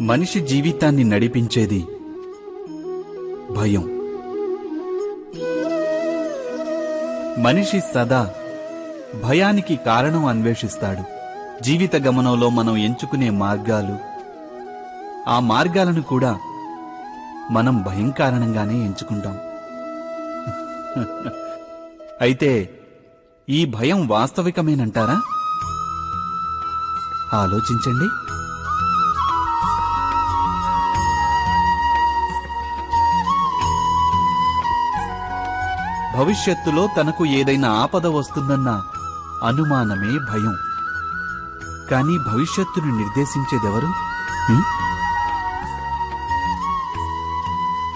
మనిషి జీవితాన్ని నడిపించేది భయం. మనిషి సదా భయానికి కారణం అన్వేషిస్తాడు. జీవిత గమనంలో మనం ఎంచుకునే మార్గాలు ఆ మార్గాలను కూడా మనం భయం కారణంగానే ఎంచుకుంటాం. అయితే ఈ భయం వాస్తవికమేనంటారా? ఆలోచించండి. భవిష్యత్తులో తనకు ఏదైనా ఆపద వస్తుందన్న అనుమానమే భయం. కానీ భవిష్యత్తును నిర్దేశించేదెవరు?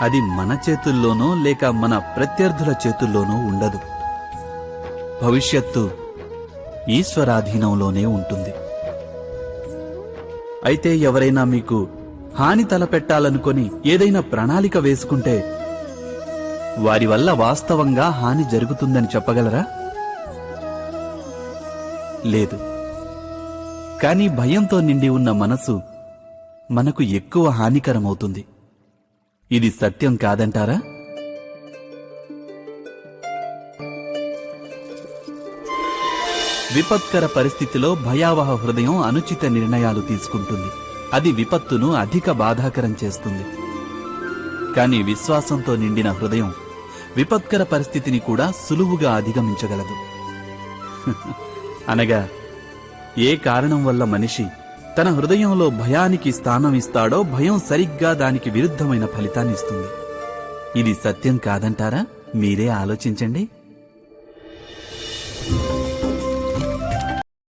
అది మన చేతుల్లోనో లేక మన ప్రత్యర్థుల చేతుల్లోనో ఉండదు. భవిష్యత్తు ఈశ్వరాధీనంలోనే ఉంటుంది. అయితే ఎవరైనా మీకు హాని తలపెట్టాలనుకొని ఏదైనా ప్రణాళిక వేసుకుంటే వారి వల్ల వాస్తవంగా హాని జరుగుతుందని చెప్పగలరా? లేదు. కానీ భయంతో నిండి ఉన్న మనసు మనకు ఎక్కువ హానికరమవుతుంది. ఇది సత్యం కాదంటారా? విపత్కర పరిస్థితిలో భయావహ హృదయం అనుచిత నిర్ణయాలు తీసుకుంటుంది. అది విపత్తును అధిక బాధాకరం చేస్తుంది. కానీ విశ్వాసంతో నిండిన హృదయం విపత్కర పరిస్థితిని కూడా సులువుగా అధిగమించగలదు. అనగా ఏ కారణం వల్ల మనిషి తన హృదయంలో భయానికి స్థానం ఇస్తాడో భయం సరిగ్గా దానికి విరుద్ధమైన ఫలితాన్ని ఇస్తుంది. ఇది సత్యం కాదంటారా? మీరే ఆలోచించండి.